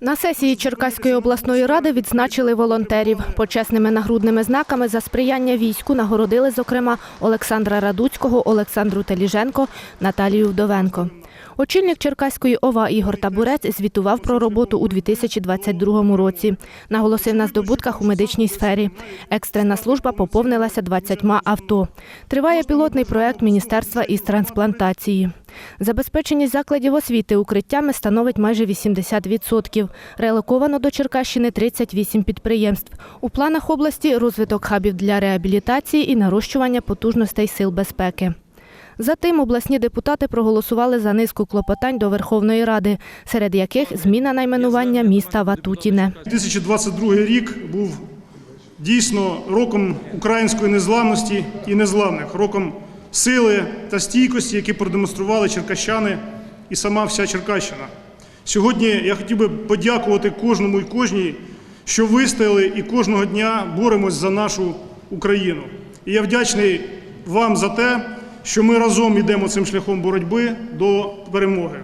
На сесії Черкаської обласної ради відзначили волонтерів. Почесними нагрудними знаками за сприяння війську нагородили, зокрема, Олександра Радуцького, Олександру Теліженко, Наталію Вдовенко. Очільник Черкаської ОВА Ігор Табурець звітував про роботу у 2022 році. Наголосив на здобутках у медичній сфері. Екстрена служба поповнилася 20 авто. Триває пілотний проект Міністерства із трансплантації. Забезпеченість закладів освіти укриттями становить майже 80%. Релоковано до Черкащини 38 підприємств. У планах області розвиток хабів для реабілітації і нарощування потужностей сил безпеки. Затим обласні депутати проголосували за низку клопотань до Верховної Ради, серед яких зміна найменування міста Ватутіне. 2022 рік був дійсно роком української незламності і незламних, роком сили та стійкості, які продемонстрували черкащани і сама вся Черкащина. Сьогодні я хотів би подякувати кожному і кожній, що вистояли і кожного дня боремось за нашу Україну. І я вдячний вам за те, що ми разом йдемо цим шляхом боротьби до перемоги.